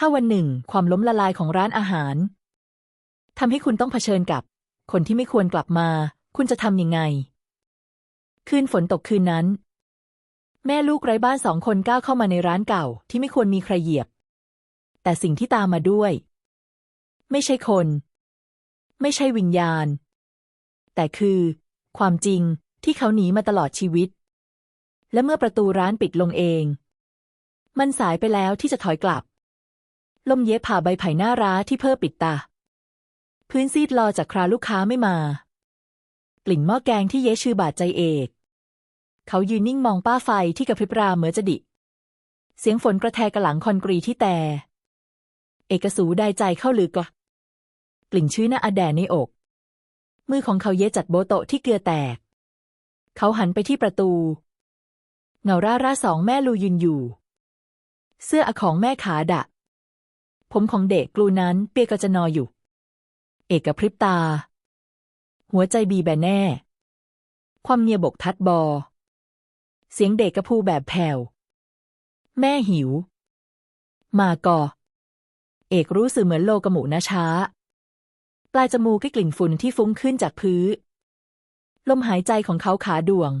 ถ้าวันหนึ่งความล้มละลายของร้านอาหารทำให้คุณต้องเผชิญกับ คนที่ไม่ควรกลับมา คุณจะทำยังไง คืนฝนตกคืนนั้น แม่ลูกไร้บ้านสองคนก้าวเข้ามาในร้านเก่าที่ไม่ควรมีใครเหยียบ แต่สิ่งที่ตามมาด้วย ไม่ใช่คน ไม่ใช่วิญญาณ แต่คือ ความจริงที่เขาหนีมาตลอดชีวิต และเมื่อประตูร้านปิดลงเอง มันสายไปแล้วที่จะถอยกลับ ลมเย็บผ่าใบไผ่หน้าร้าที่เพิ่อปิดตา พื้นซีดรอจากคราลูกค้าไม่มา กลิ่นหม้อแกงที่เยชื่อบาดใจเอก เขายืนนิ่งมองป้าไฟที่กระพริบราเหมือนจะดิ เสียงฝนกระแทกกระหลังคอนกรีที่แต่ เอกสูได้ใจเข้าลึกกะกลิ่นชื้นหน้าอแดในอก มือของเขาเยจัดโบโตะที่เกลือแตก เขาหันไปที่ประตู เงาร่าร่าสองแม่ลูยืนอยู่ เสื้ออของแม่ขาดะ ผมของเด็กกลูนั้นเปียกระจะนออยู่ เอกกระพริบตา หัวใจบีแบแน่ ความเงียบกทัดบอ เสียงเด็กกระพูแบบแผ่ว แม่หิว มาก่อ เอกรู้สึกเหมือนโลกระหมูนะช้า ปลายจมูกกลิ่นฝุ่นที่ฟุ้งขึ้นจากพื้นลมหายใจของเขาขาดวง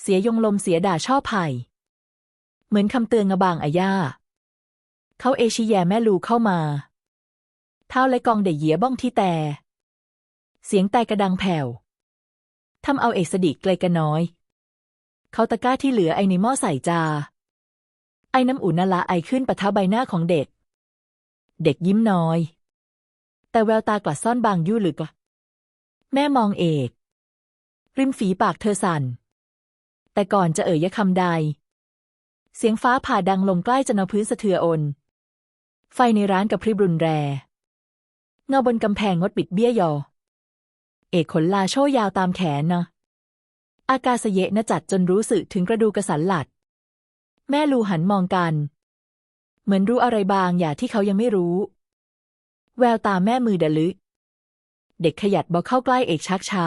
เสียยงลมเสียด่าชอบไผ่ เหมือนคำเตือนงบางอาญา เขาเอชิแยแม่ลูเข้ามาเท้าและกองเดเหยียบ้องที่แต่ เสียงแต่กระดังแผ่วทำเอาเอกสดิกไกลกันน้อย เขาตะก้าที่เหลือไอในหม้อใส่จา ไอน้ำอุ่นนละไอขึ้นปะทะใบหน้าของเด็ก เด็กยิ้มน้อย แต่แววตากลัดซ่อนบางยู่ลึกอะแม่มองเอก ริมฝีปากเธอสั่น แต่ก่อนจะเอ่ยยะคำใด เสียงฟ้าผ่าดังลงใกล้จะนพื้นสะเทืออน ไฟในร้านกับพริบรุนแรเงาบนกำแพงงดปิดเบี้ยยอ เอกขนลาโชยาวตามแขนนะอากาศเยะนะจัดจนรู้สึกถึงกระดูกกระสันหลัด แม่ลูหันมองกัน เหมือนรู้อะไรบางอย่างที่เขายังไม่รู้ แววตาแม่มือดะลึก เด็กขยัดบอกเข้าใกล้เอกชักช้า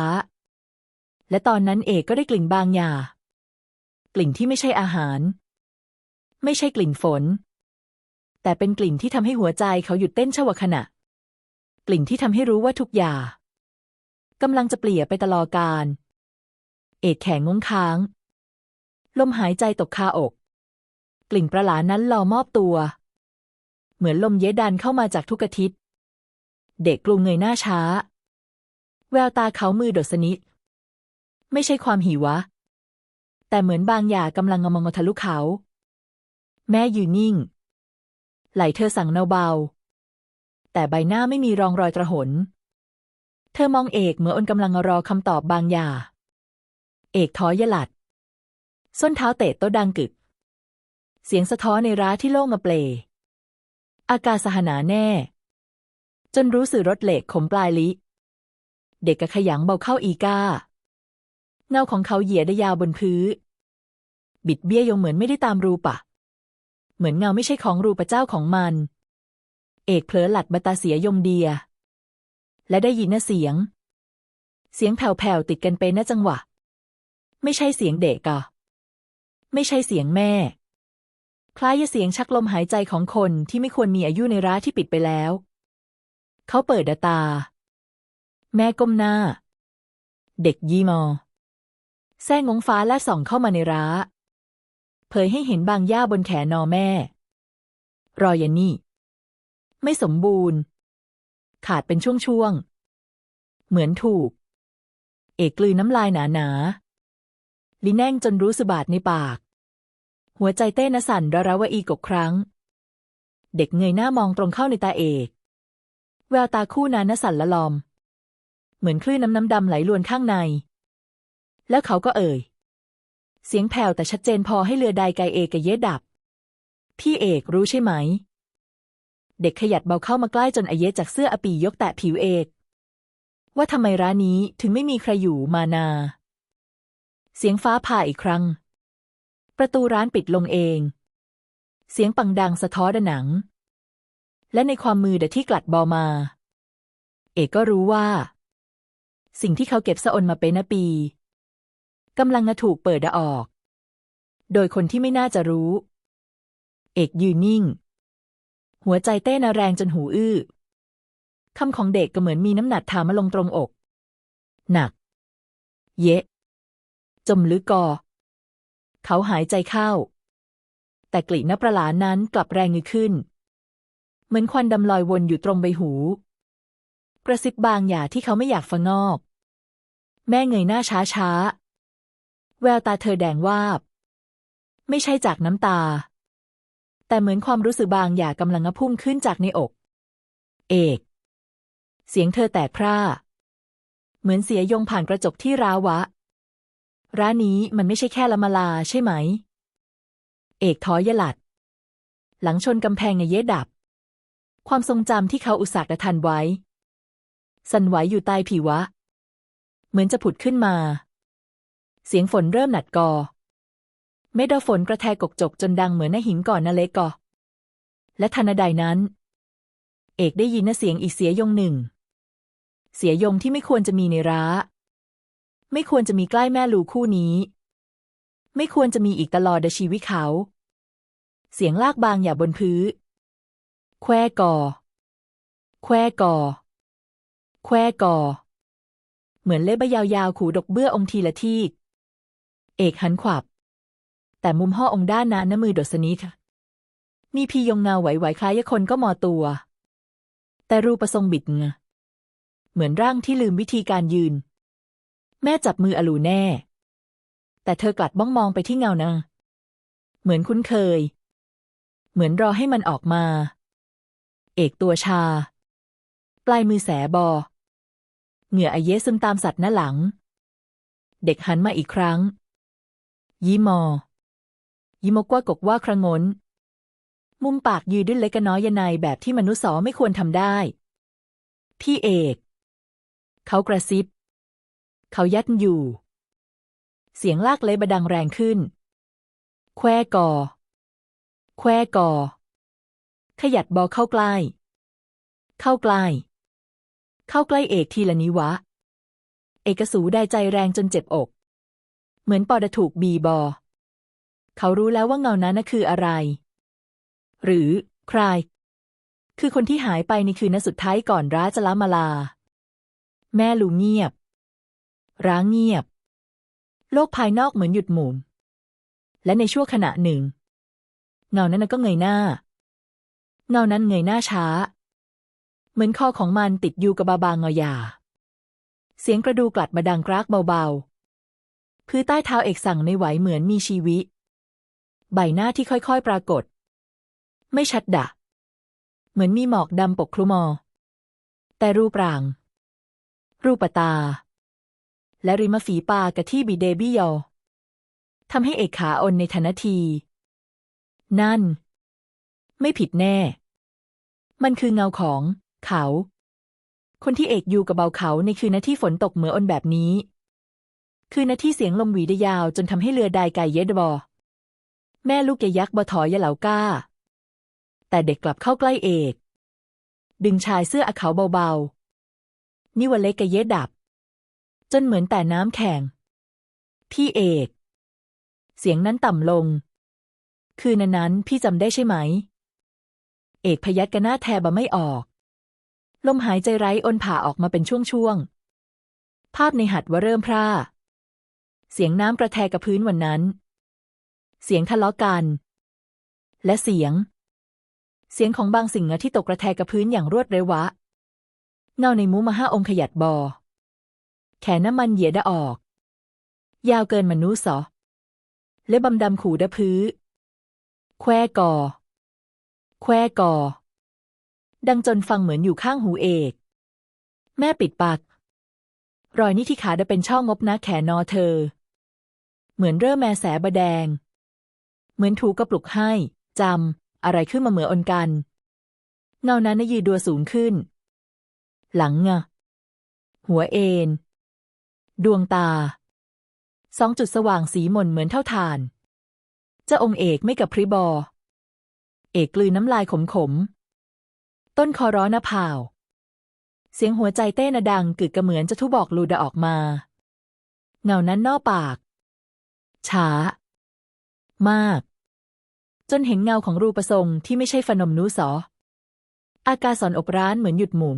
และตอนนั้นเอกก็ได้กลิ่นบางอย่างกลิ่นที่ไม่ใช่อาหาร ไม่ใช่กลิ่นฝน แต่เป็นกลิ่นที่ทำให้หัวใจเขาหยุดเต้นชั่วขณะ กลิ่นที่ทำให้รู้ว่าทุกอย่างกำลังจะเปลี่ยนไปตลอดการเอกแข็งงงค้าง ลมหายใจตกคาอก กลิ่นประหลาดนั้นรอมอบตัว เหมือนลมเย็ดันเข้ามาจากทุกอาทิตย์ เด็กกลุงเงยหน้าช้า แววตาเขามือดดสนิทไม่ใช่ความหิวะ แต่เหมือนบางอย่างกำลังงมงทะลุเขา แม่ยืนนิ่ง ไหลเธอสั่งเบาแต่ใบหน้าไม่มีรองรอยตระหน เธอมองเอกเหมือนอนกำลังรอคำตอบบางอย่าง เอกท้อยหลัด ส้นเท้าเตะโต๊ะดังกึก เสียงสะท้อนในร้าที่โล่งมาเปล อากาศสหนาแน่ จนรู้สึกรถเหล็กขมปลายลิ เด็กกระขยังเบาเข้าอีก้า เงาของเขาเหยียดยาวบนพื้นบิดเบี้ยยงเหมือนไม่ได้ตามรูปะ เหมือนเงาไม่ใช่ของรูปเจ้าของมัน เอกเผลอหลัดบตาเสียยมเดีย และได้ยินนะเสียง เสียงแผ่วๆติดกันเป็นนะจังหวะ ไม่ใช่เสียงเด็กอะไม่ใช่เสียงแม่ คล้ายเสียงชักลมหายใจของคนที่ไม่ควรมีอายุในร้านที่ปิดไปแล้ว เขาเปิดตา แม่ก้มหน้า เด็กยีมอแซ่งงฟ้าและส่องเข้ามาในร้า เผยให้เห็นบางหญ้าบนแขนนอแม่ รอยนี่ ไม่สมบูรณ์ ขาดเป็นช่วงๆ เหมือนถูก เอกลืนน้ำลายหนาๆ ลิแน่งจนรู้สึบาดในปาก หัวใจเต้นสั่นระระวะอีกกครั้ง เด็กเงยหน้ามองตรงเข้าในตาเอก แววตาคู่นันนสั่นละลอม เหมือนคลื่นน้ำน้ำดำไหลลวนข้างใน แล้วเขาก็เอ่ย เสียงแผ่วแต่ชัดเจนพอให้เรือใดไกเอกเยดดับ พี่เอกรู้ใช่ไหม เด็กขยัดเบาเข้ามาใกล้จนอเยจากเสื้ออปียกแตะผิวเอก ว่าทำไมร้านนี้ถึงไม่มีใครอยู่มานา เสียงฟ้าผ่าอีกครั้ง ประตูร้านปิดลงเอง เสียงปังดังสะท้อนหนัง และในความมือเดที่กลัดบอมา เอกก็รู้ว่า สิ่งที่เขาเก็บสะอนมาเป็นปี กำลังถูกเปิดออก โดยคนที่ไม่น่าจะรู้ เอกยืนนิ่ง หัวใจเต้นแรงจนหูอื้อคำของเด็กก็เหมือนมีน้ำหนักถามาลงตรงอก หนัก เยะ จมลึกกอ เขาหายใจเข้า แต่กลิ่นน้ำประหลานั้นกลับแรงยิ่งขึ้น เหมือนควันดำลอยวนอยู่ตรงใบหู กระซิบบางอย่างที่เขาไม่อยากฟังงอก แม่เงยหน้าช้าช้า แววตาเธอแดงวาบ ไม่ใช่จากน้ำตา แต่เหมือนความรู้สึกบางอย่างกำลังพุ่งขึ้นจากในอก เอก เสียงเธอแตกพร่า เหมือนเสียยงผ่านกระจกที่ร้าวะ ร้านนี้มันไม่ใช่แค่ละมาลาใช่ไหม เอกท้อยยหลัด หลังชนกำแพงในเยดับ ความทรงจำที่เขาอุตส่าห์กระทันไว้ สั่นไหวอยู่ใต้ผิวะ เหมือนจะผุดขึ้นมา เสียงฝนเริ่มหนัดกอ เม็ดฝนกระแทกกกจกจนดังเหมือนหน้าหินก่อนนาเลกกอ และทันใดนั้น เอกได้ยินเสียงอีเสียยงหนึ่ง เสียยงที่ไม่ควรจะมีในร้า ไม่ควรจะมีใกล้แม่ลูคู่นี้ ไม่ควรจะมีอีกตลอดชีวิตเขา เสียงลากบางอย่าบนพื้นแควกอแควกอแควกอเหมือนเล็บยาวๆ ขูดกเบื้อองทีละที เอกหันขวับ แต่มุมห่อองด้านนั้นน้ำมือดดสนิทมีพียงเงาไหวๆคล้ายคนก็มอตัว แต่รูประทรงบิดเงเหมือนร่างที่ลืมวิธีการยืน แม่จับมืออลูแน่ แต่เธอกลัดบ้องมองไปที่เงานะ เหมือนคุ้นเคย เหมือนรอให้มันออกมา เอกตัวชา ปลายมือแสบอ เหงื่อไอเยซึมตามสัตว์หน้าหลัง เด็กหันมาอีกครั้ง ยิมอยิมกว่ากกว่าครงนมุมปากยืดดิ้นเล็กน้อยยนายแบบที่มนุษย์สอไม่ควรทำได้ พี่เอก เขากระซิบ เขายัดอยู่ เสียงลากเล็บดังแรงขึ้น แควกอ แควกอ ขยัดบอเข้าใกล้ เข้าใกล้ เข้าใกล้เอกทีละนิวะ เอกสูได้ใจแรงจนเจ็บอก เหมือนปอดถูกบีบอ เขารู้แล้วว่าเงานั้นน่ะคืออะไร หรือใคร คือคนที่หายไปในคืนนั้นสุดท้ายก่อนร้าจะละมาลา แม่ลูเงียบ ร้างเงียบ โลกภายนอกเหมือนหยุดหมุนและในชั่วขณะหนึ่ง เงานั้นก็เงยหน้า เงานั้นเงยหน้าช้า เหมือนคอของมันติดอยู่กับบาบางเงาหยา เสียงกระดูกลัดมาดังกรากเบาๆ พื้นใต้เท้าเอกสั่งไม่ไหวเหมือนมีชีวิต ใบหน้าที่ค่อยๆปรากฏ ไม่ชัดดะ เหมือนมีหมอกดำปกคลุมอ แต่รูปร่าง รูปตา และริมฝีปากะที่บีเดบี้ยอทำให้เอกขาอนในทันที นั่น ไม่ผิดแน่ มันคือเงาของเขา คนที่เอกอยู่กับเบาเขาในคืนนาที่ฝนตกเหมืออนแบบนี้ คือนาที่เสียงลมหวีได้ยาวจนทำให้เรือไดไก่เย็ดบอ แม่ลูกแกยักษ์บอถอยยะเหลาก้า แต่เด็กกลับเข้าใกล้เอก ดึงชายเสื้ออาเขาเบาๆนี่วันเล็กกะเย็ดดับ จนเหมือนแต่น้ำแข็ง พี่เอก เสียงนั้นต่ำลง คืนนั้นพี่จำได้ใช่ไหม เอกพยักกระหน้าแทบไม่ออก ลมหายใจไร้อนผ่าออกมาเป็นช่วงๆภาพในหัดว่าเริ่มพร่า เสียงน้ำกระแทกกับพื้นวันนั้น เสียงทะเลาะกัน และเสียง เสียงของบางสิ่งที่ตกกระแทกกับพื้นอย่างรวดเร็ววะ เงาในมูมาห้าองค์ขยัดบอ แขนน้ำมันเหยียดออก ยาวเกินมนุษย์สอและบำดำขู่ดะพื้นแควกอแควกอดังจนฟังเหมือนอยู่ข้างหูเอก แม่ปิดปาก รอยนี้ที่ขาได้เป็นช่องงบนะแขนนอเธอ เหมือนเริ่มแม่แสบะแดง เหมือนถูกกระปลุกให้จำอะไรขึ้นมาเหมือนอนกัน เงานั้นนยืดดัวสูงขึ้น หลังเงะหัวเอนดวงตา สองจุดสว่างสีหม่นเหมือนเท่าทาน เจ้าองค์เอกไม่กับพริบอ เอกกลืนน้ำลายขมขม ต้นคอร้อนหน้าผาวเสียงหัวใจเต้นดังกึกกระเหมือนจะทุบอกลูดะออกมา เงานั้นนอปาก ช้า มาก จนเห็นเงาของรูปทรงที่ไม่ใช่ฟนมนุสอ อากาศอนอบร้านเหมือนหยุดหมุน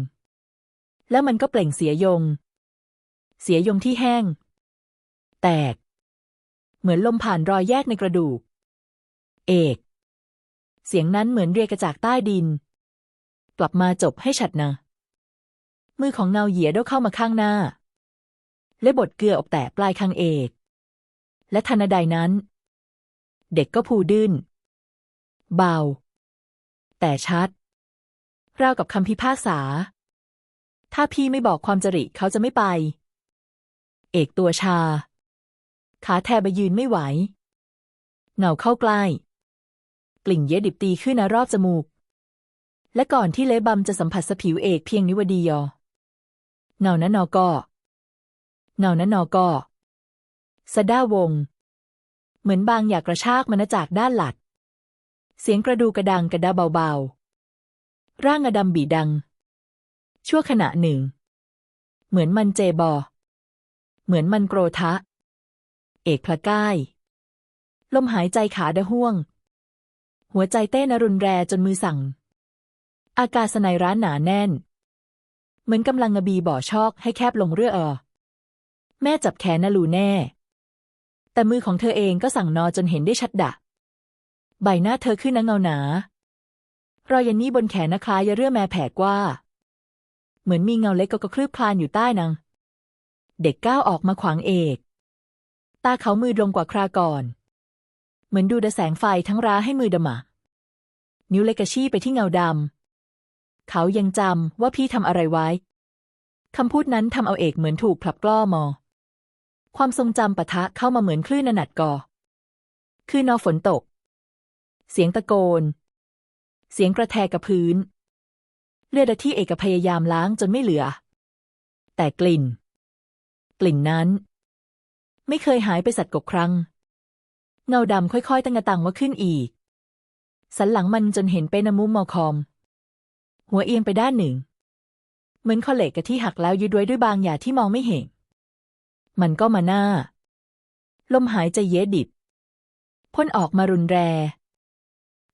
แล้วมันก็เปล่งเสียยง เสียยงที่แห้ง แตก เหมือนลมผ่านรอยแยกในกระดูก เอก เสียงนั้นเหมือนเรียกระจากใต้ดิน กลับมาจบให้ฉัดนะ มือของเงาเหยียดเข้ามาข้างหน้าและบดเกลืออบแตะปลายคางเอก และทันใดนั้น เด็กก็พูดื้น เบา แต่ชัด ราวกับคำพิพากษา ถ้าพี่ไม่บอกความจริเขาจะไม่ไป เอกตัวชา ขาแทบยืนไม่ไหว เงาเข้าใกล้ กลิ่งเยดิบตีขึ้นนรอบจมูก และก่อนที่เลบัมจะสัมผัสสผิวเอกเพียงนิวดียอเงานั้นนอก็เงานั้นนอก็ สด้าวง เหมือนบางอยากกระชากมันจากด้านหลัด เสียงกระดูกระดังกระดาเบาๆ ร่างอดำบีดัง ชั่วขณะหนึ่ง เหมือนมันเจบอ เหมือนมันโกรทะเอกพละก้าย ลมหายใจขาดะห่วง หัวใจเต้นรุนแรงจนมือสั่ง อากาศในร้านหนาแน่น เหมือนกำลังงบีบ่อชอกให้แคบลงเรื่อเออแม่จับแขนนาลูแน่ แต่มือของเธอเองก็สั่งนอจนเห็นได้ชัดดะ ใบหน้าเธอขึ้นนะเงาหนารอยยันนี้บนแขนนะคล้ายยาเรื่อแม่แผกว่า เหมือนมีเงาเล็กก็คลืบคลานอยู่ใต้นางเด็กก้าวออกมาขวางเอก ตาเขามือลงกว่าคราก่อน เหมือนดูดแสงไฟทั้งร้าให้มือดำะนิ้วเล็กกระชี้ไปที่เงาดำ เขายังจำว่าพี่ทำอะไรไว้ คำพูดนั้นทำเอาเอกเหมือนถูกผลับกล้อมอ ความทรงจำปะทะเข้ามาเหมือนคลื่นหนัดก่อ คือนอฝนตก เสียงตะโกน เสียงกระแทกกับพื้น เลือดที่เอกพยายามล้างจนไม่เหลือ แต่กลิ่น กลิ่นนั้น ไม่เคยหายไปสัตว์กบครั้ง เงาดำค่อยๆ ตั้งตังว่าขึ้นอีก สันหลังมันจนเห็นเป็นมุมมอคอม หัวเอียงไปด้านหนึ่ง เหมือนคอเล็กกะที่หักแล้วยึดไว้ด้วยบางอย่างที่มองไม่เห็น มันก็มาหน้า ลมหายใจเย็ดดิบพ่นออกมารุนแรง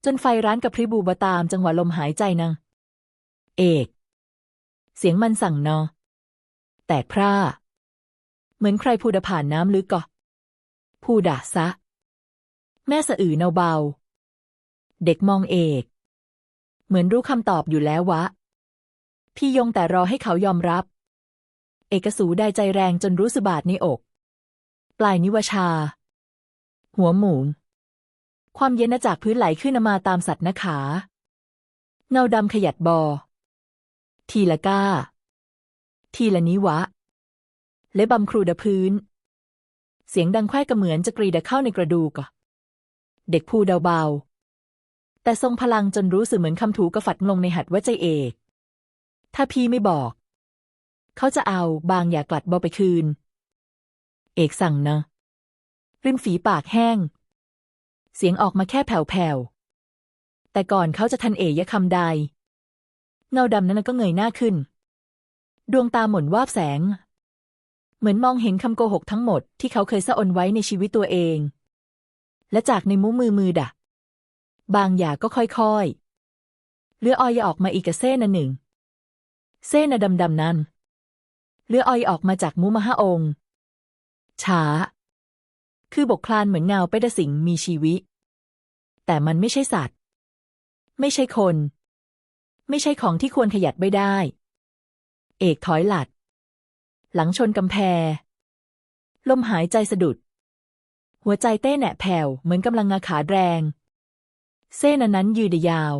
จนไฟร้านกับพริบูบตามจังหวะลมหายใจนางเอก เสียงมันสั่งนอ แตกพร่า เหมือนใครพูดผ่านน้ำลึกก็พูดาซะ แม่สะอือเนาเบา เด็กมองเอก เหมือนรู้คำตอบอยู่แล้ววะ พี่ยงแต่รอให้เขายอมรับ เอกสูได้ใจแรงจนรู้สึบาดในอก ปลายนิวชา หัวหมูความเย็นจากพื้นไหลขึ้นมาตามสัตว์นขา เงาดำขยัดบอ ทีละก้า ทีละนิวะและบำครูดพื้น เสียงดังแควกระเหมือนจะกรีดเข้าในกระดูกเด็กพูดเบาๆแต่ทรงพลังจนรู้สึกเหมือนคำถูกระฝัดลงในหัดว่าใจเอก ถ้าพี่ไม่บอก เขาจะเอาบางอย่ากลัดบอไปคืน เอกสั่งนะ ริมฝีปากแห้ง เสียงออกมาแค่แผ่วๆ แต่ก่อนเขาจะทันเอยะคำใด เงาดำนั้นก็เงยหน้าขึ้น ดวงตาหม่นวาบแสง เหมือนมองเห็นคำโกหกทั้งหมดที่เขาเคยสะอนไว้ในชีวิตตัวเอง และจากในมุ้มือมือดะ บางอย่างก็ค่อยๆเลือออยออกมาอีกเส้นหนึ่ง เส้นดำๆนั้น เลือออยออกมาจากมุมหาองค์ช้า คือบกคลานเหมือนเงาไปดสิงมีชีวิตแต่มันไม่ใช่สัตว์ ไม่ใช่คน ไม่ใช่ของที่ควรขยัดไม่ได้ เอกถอยหลัด หลังชนกำแพลมหายใจสะดุด หัวใจเต้แหนะแผ่วเหมือนกำลังงาขาแรง เส้นนั้นยืดยาว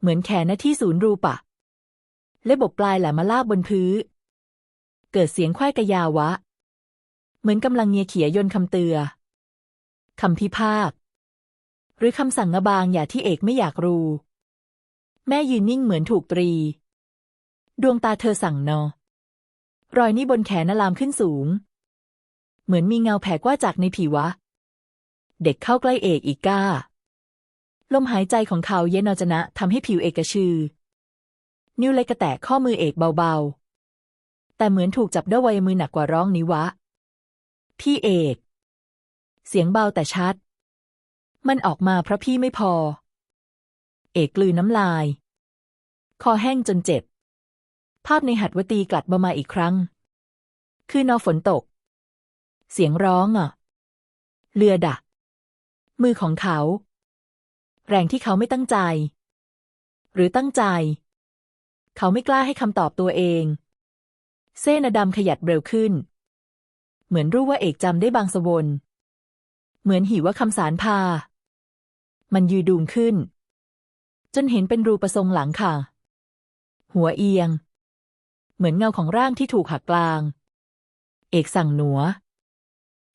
เหมือนแขนหน้าที่ศูนย์รูปะ และบกปลายแหลมมาลากบนพื้น เกิดเสียงควายกระยาวะ เหมือนกำลังเงียเขียยนคำเตือคำพิพาก หรือคำสั่งงบางอย่าที่เอกไม่อยากรู้ แม่ยืนนิ่งเหมือนถูกตรี ดวงตาเธอสั่งนอ รอยนี้บนแขนนลามขึ้นสูง เหมือนมีเงาแผ่กว่าจากในผิวะ เด็กเข้าใกล้เอกอีกก้า ลมหายใจของเขาเย็นเอาจนะทำให้ผิวเอกกระชือ นิ้วเล็กกระแตะข้อมือเอกเบาๆ แต่เหมือนถูกจับด้วยวัยมือหนักกว่าร้องนิวะ พี่เอก เสียงเบาแต่ชัด มันออกมาเพราะพี่ไม่พอ เอกกลืนน้ำลาย คอแห้งจนเจ็บ ภาพในหัดวตีกลัดมามาอีกครั้ง คือนอฝนตก เสียงร้องอะ เรือดัก มือของเขา แรงที่เขาไม่ตั้งใจ หรือตั้งใจ เขาไม่กล้าให้คำตอบตัวเอง เส้นดำขยัดเร็วขึ้น เหมือนรู้ว่าเอกจำได้บางสวน เหมือนหิวว่าคำสารพา มันยืดดูงขึ้น จนเห็นเป็นรูประทรงหลังค่ะ หัวเอียง เหมือนเงาของร่างที่ถูกหักกลาง เอกสั่งหนัว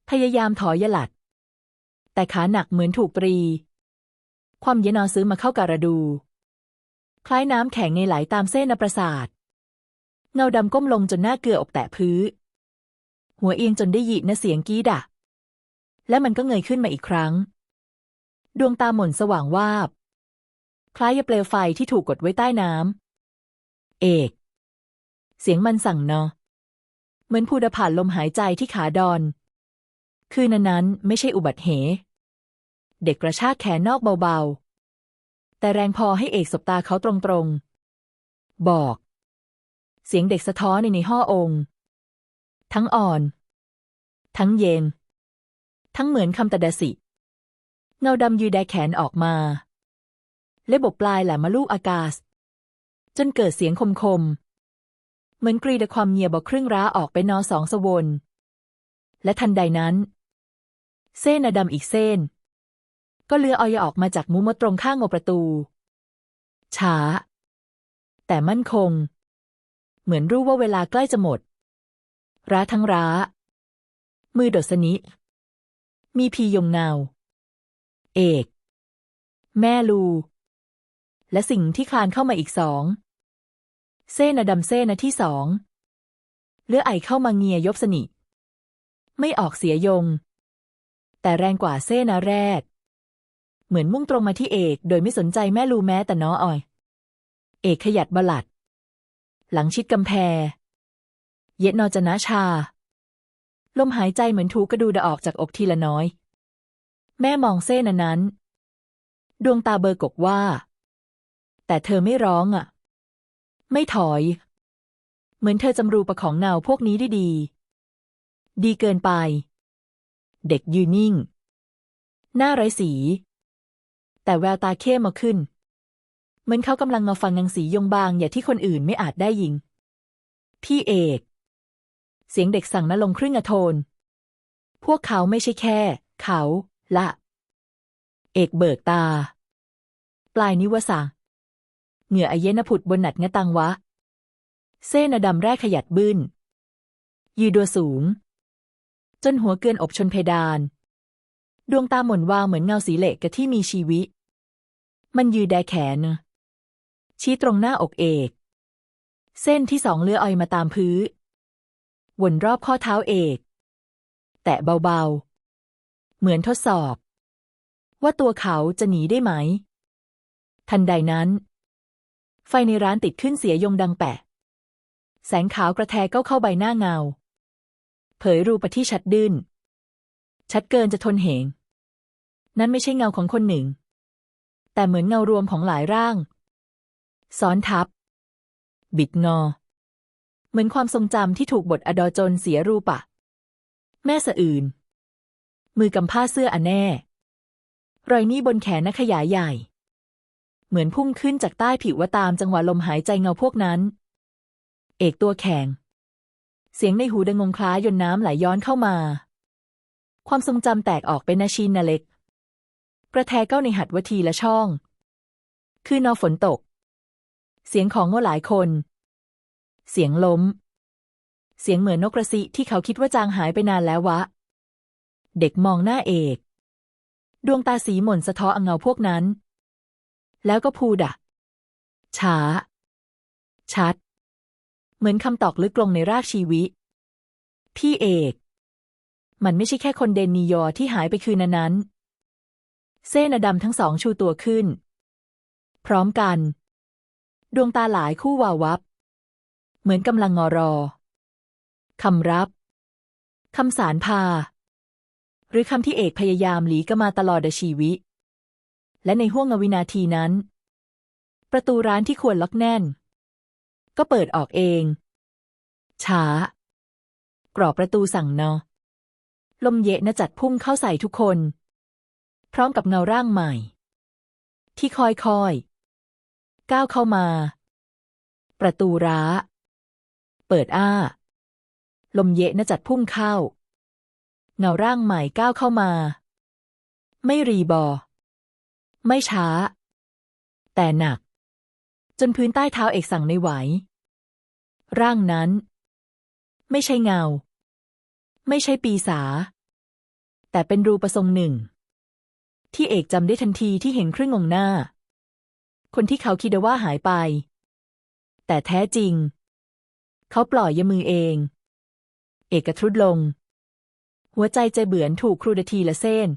พยายามถอยยหลัด แต่ขาหนักเหมือนถูกตรี ความเย็นนอซื้อมาเข้าการะดู คล้ายน้ำแข็งในไหลตามเส้นประสาท เงาดำก้มลงจนหน้าเกลืออกแตะพื้น หัวเอียงจนได้ยินเสียงกี้ดะและมันก็เงยขึ้นมาอีกครั้ง ดวงตาหม่นสว่างวาบ คล้ายเปลวไฟที่ถูกกดไว้ใต้น้ำ เอก เสียงมันสั่งเนาะเหมือนพูดผ่านลมหายใจที่ขาดอน คืนนั้นไม่ใช่อุบัติเหตุเด็กกระชากแขนนอกเบาๆ แต่แรงพอให้เอกสบตาเขาตรงๆ บอก เสียงเด็กสะท้อนในในห้อองค์ ทั้งอ่อน ทั้งเย็น ทั้งเหมือนคำตะดสิ เงาดำยืดแดแขนออกมา และบกปลายแหลมมาลูกอากาศ จนเกิดเสียงคมคม เหมือนกรีดความเงียบครึ่งร้าออกไปนอสองสวน และทันใดนั้น เส้นดำอีกเส้น ก็เลือออยออกมาจากมุมตรงข้างงประตู ช้า แต่มั่นคง เหมือนรู้ว่าเวลาใกล้จะหมด ร้าทั้งร้า มือดดสนิ มีพียงเนาเอก แม่ลู และสิ่งที่คลานเข้ามาอีกสองเส้นดำเส้นที่สองเลือไอเข้ามาเงียยบสนิ ไม่ออกเสียยง แต่แรงกว่าเส้นแรก เหมือนมุ่งตรงมาที่เอก โดยไม่สนใจแม่ลูแม้แต่น้อออย เอกขยัดบลัด หลังชิดกำแพเย็ดนอจนะชา ลมหายใจเหมือนถูกกระดูดออกจากอกทีละน้อย แม่มองเส้นนั้น ดวงตาเบอร์กกว่า แต่เธอไม่ร้องอะ ไม่ถอย เหมือนเธอจำรูประของเงาพวกนี้ได้ดี ดีเกินไป เด็กยืนนิ่ง หน้าไร้สี แต่แววตาเข้มมาขึ้น เหมือนเขากำลังมาฟังนังสียงบางอย่าที่คนอื่นไม่อาจได้ยิง พี่เอก เสียงเด็กสั่งนะลงครึ่งอโทน พวกเขาไม่ใช่แค่ เขา ละ เอกเบิกตา ปลายนิ้วสังเหงื่ออเยนผุดบนหนัดงะตังวะ เส้นดำแรกขยัดบึ้น ยืดัวสูง จนหัวเกินอบชนเพดาน ดวงตาหม่นวาวเหมือนเงาสีเหล็กกะที่มีชีวิตมันยืดแดแขน ชี้ตรงหน้าอกเอก เส้นที่สองเลือออยมาตามพื้นวนรอบข้อเท้าเอก แตะเบาๆ เหมือนทดสอบ ว่าตัวเขาจะหนีได้ไหม ทันใดนั้น ไฟในร้านติดขึ้นเสียยงดังแปะ แสงขาวกระแทกเข้าเข้าใบหน้าเงา เผยรูปที่ชัดดื้น ชัดเกินจะทนเหง นั่นไม่ใช่เงาของคนหนึ่ง แต่เหมือนเงารวมของหลายร่าง ซ้อนทับ บิดงอ เหมือนความทรงจำที่ถูกบทอดอจนเสียรูปะ แม่สะอื่น มือกำผ้าเสื้ออันแน่ รอยนี้บนแขนนักขยายใหญ่ เหมือนพุ่งขึ้นจากใต้ผิวว่าตามจังหวะลมหายใจเงาพวกนั้น เอกตัวแข็ง เสียงในหูดังงงคล้ายยนน้ำไหลย้อนเข้ามา ความทรงจำแตกออกเป็นนาชินนาเล็กกระแทกเก้าในหัดวทีละช่อง คือนอฝนตก เสียงของว่หลายคน เสียงล้ม เสียงเหมือนนกกระสิที่เขาคิดว่าจางหายไปนานแล้ววะ เด็กมองหน้าเอก ดวงตาสีหม่นสะท้อเงาพวกนั้น แล้วก็พูดอะช้า ชัด เหมือนคำตอกลึกลงในรากชีวิต พี่เอก มันไม่ใช่แค่คนเดนนิยอที่หายไปคืนนั้นเส้นดำทั้งสองชูตัวขึ้น พร้อมกัน ดวงตาหลายคู่วาววับ เหมือนกำลังงอรอ คำรับ คำสารพา หรือคำที่เอกพยายามหลีก็มาตลอดชีวิต และในห้วงวินาทีนั้น ประตูร้านที่ควรล็อกแน่น ก็เปิดออกเอง ช้า กรอบประตูสั่งนอลมเยะนะจัดพุ่งเข้าใส่ทุกคน พร้อมกับเงาร่างใหม่ ที่ค่อย ก้าวเข้ามา ประตูร้า เปิดอ้า ลมเยะนจัดพุ่งเข้า เงาร่างใหม่ก้าวเข้ามา ไม่รีบอ ไม่ช้า แต่หนัก จนพื้นใต้เท้าเอกสั่งในไหว ร่างนั้น ไม่ใช่เงา ไม่ใช่ปีศาจแต่เป็นรูปทรงหนึ่ง ที่เอกจำได้ทันทีที่เห็นครึ่งองหน้า คนที่เขาคิดว่าหายไป แต่แท้จริง เขาปล่อยยมือเอง เอกทรุดลง หัวใจใจเบือนถูกครูดทีละเส้น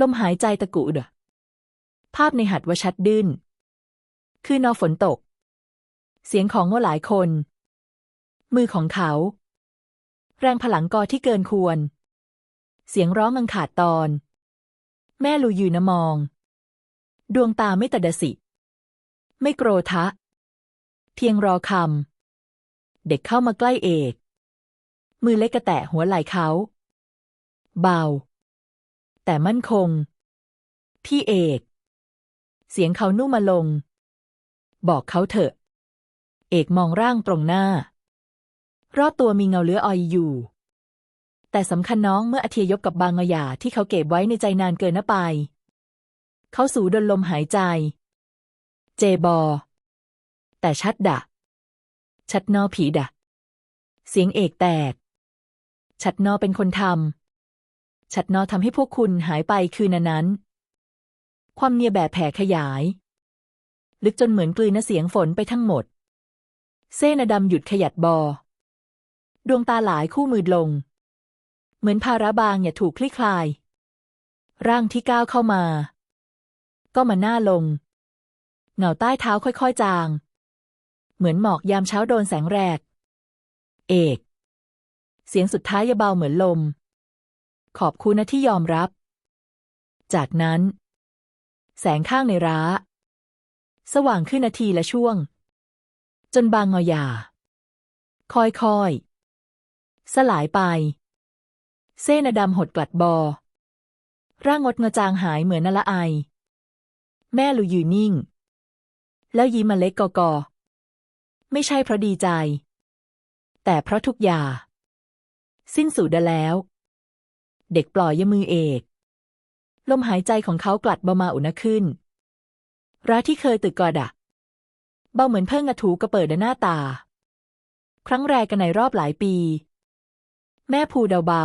ลมหายใจตะกุดภาพในหัดว่าชัดดื้น คือนอฝนตก เสียงของว่าหลายคน มือของเขา แรงพลังกอที่เกินควร เสียงร้องงังขาดตอน แม่ลูยืนมอง ดวงตาไม่ตดสิ ไม่โกรธะ เพียงรอคำ เด็กเข้ามาใกล้เอก มือเล็กกระแตะหัวไหล่เขา เบา แต่มั่นคง พี่เอก เสียงเขานุ่มมาลง บอกเขาเถอะ เอกมองร่างตรงหน้า รอบตัวมีเงาเลื้อออยอยู่ แต่สำคัญน้องเมื่ออาเทียยบกับบางเงาหยาที่เขาเก็บไว้ในใจนานเกินนะไป เขาสูดนลมหายใจ เจบอ แต่ชัดดะ ชัดนอผีดะ เสียงเอกแตก ชัดนอเป็นคนทำ ชัดนอทำให้พวกคุณหายไปคืนนั้น ความเงียแบบแผ่ขยาย ลึกจนเหมือนกลืนนเสียงฝนไปทั้งหมดเส้นดำหยุดขยัดบอ ดวงตาหลายคู่มืดลง เหมือนภาระบางอย่าถูกคลี่คลาย ร่างที่ก้าวเข้ามา ก็มาหน้าลง เงาใต้เท้าค่อยๆ จาง เหมือนหมอกยามเช้าโดนแสงแรกเอก เสียงสุดท้ายเบาเหมือนลม ขอบคุณนะที่ยอมรับ จากนั้น แสงข้างในร้า สว่างขึ้นนาทีละช่วง จนบางเงาหยาค่อยๆ สลายไป เส้นดำหดกลัดบอ ร่างงดเงาจางหายเหมือนนละไอ แม่ลูยืนนิ่ง แล้วยิ้มมาเล็กกอกอไม่ใช่เพราะดีใจ แต่เพราะทุกอย่างสิ้นสุดแล้ว เด็กปล่อยยมือเอก ลมหายใจของเขากลัดเบามาอุ่นขึ้นร้าที่เคยตึกกอดะเบาเหมือนเพิ่งกระถูกระเปิดหน้าตา ครั้งแรกกันในรอบหลายปี แม่พูเดาเบา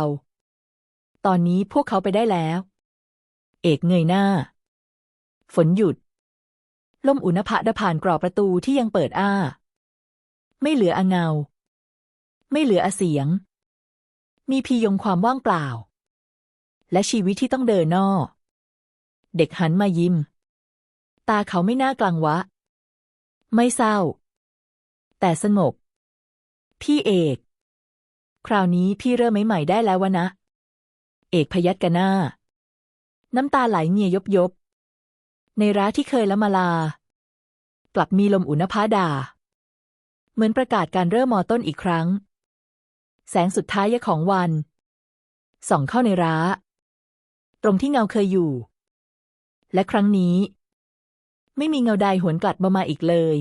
ตอนนี้พวกเขาไปได้แล้ว เอกเงยหน้า ฝนหยุด ลมอุณภะดผ่านกรอบประตูที่ยังเปิดอ้า ไม่เหลืออเงา ไม่เหลืออเสียง มีพียงความว่างเปล่า และชีวิตที่ต้องเดินนอเด็กหันมายิ้ม ตาเขาไม่น่ากลังวะ ไม่เศร้า แต่สงบ พี่เอก คราวนี้พี่เริ่มใหม่ๆได้แล้ววะนะ เอกพยักันหน้า น้ำตาไหลเงียยบยบ ในร้าที่เคยละมาลา กลับมีลมอุณภาดา เหมือนประกาศการเริ่มมอต้นอีกครั้ง แสงสุดท้ายของวัน ส่องเข้าในร้า ตรงที่เงาเคยอยู่ และครั้งนี้ ไม่มีเงาใดหวนกลัดมามาอีกเลย